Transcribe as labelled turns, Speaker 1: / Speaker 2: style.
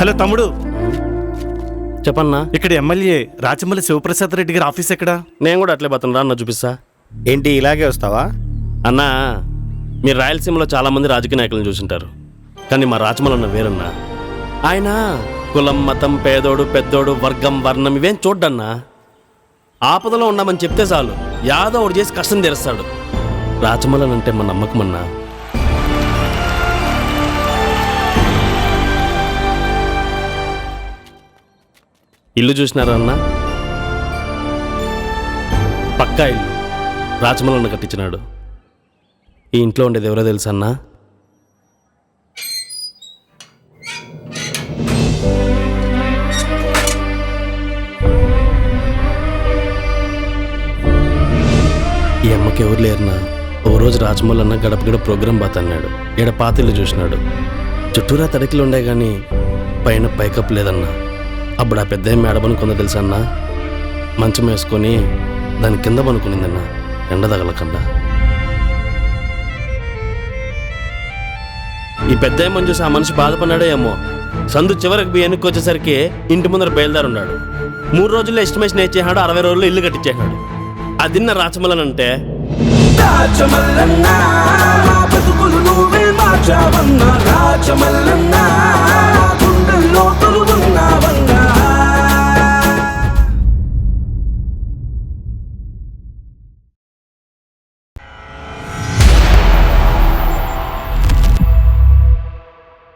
Speaker 1: Hello తమ్ముడు.
Speaker 2: చెప్పన్నా?
Speaker 1: ఇక్కడ ఎమ్మెల్యే రాచమల్లి శివప్రసాద్ రెడ్డి గారి ఆఫీస్ ఎక్కడ?
Speaker 2: నేను కూడా అట్లే పోతాను రా అన్న చూపిస్తా.
Speaker 3: ఏంటి ఇలాగే వస్తావా?
Speaker 2: అన్నా మీరు రాయలసీమలో చాలా మంది రాజకీయ నాయకులను చూసింటారు. కానీ మా రాజమల్ అన్న వేరన్నా. ఆయన కులం మతం పేదోడు పెద్దోడు వర్గం వర్ణం ఇవేం చూడ్డన్నా. ఆపదలో ఉన్నామని చెప్తే చాలు. యాదో ఒకటి చేసి కష్టం తీరుస్తాడు. అంటే మా నమ్మకం అన్నా. ఇల్లు చూసినారా అన్నా పక్కా ఇల్లు. రాజమల్లన్న కట్టించినాడు. ఈ ఇంట్లో ఉండేది ఎవరో తెలుసు అన్నా ఈ అమ్మకి ఎవరు లేరునా ఓ రోజు రాజమౌళన్న గడప గడప ప్రోగ్రాం బాతన్నాడు ఈడ పాతిల్లు చూసినాడు. చుట్టూరా తడికిలు ఉండే కానీ పైన పైకప్పు లేదన్నా. అప్పుడు ఆ పెద్ద మేడ పనుకుందో తెలుసా అన్న? మంచం వేసుకొని దాని కింద పనుకునిందన్నా. ఎండ తగలకుండా. ఈ పెద్ద ఏమని చూసి ఆ మనిషి బాధపడినాడో ఏమో. సందు చివరికి వెనక్కి వచ్చేసరికి ఇంటి ముందర బయలుదేరున్నాడు. మూడు రోజుల్లో ఎస్టిమేషన్ ఇచ్చేసాడు అరవై రోజుల్లో ఇల్లు కట్టించేసాడు అదిన్న రాచమల్లనంటే
Speaker 4: రాజమల్లన్న రాచమల్లన్నా.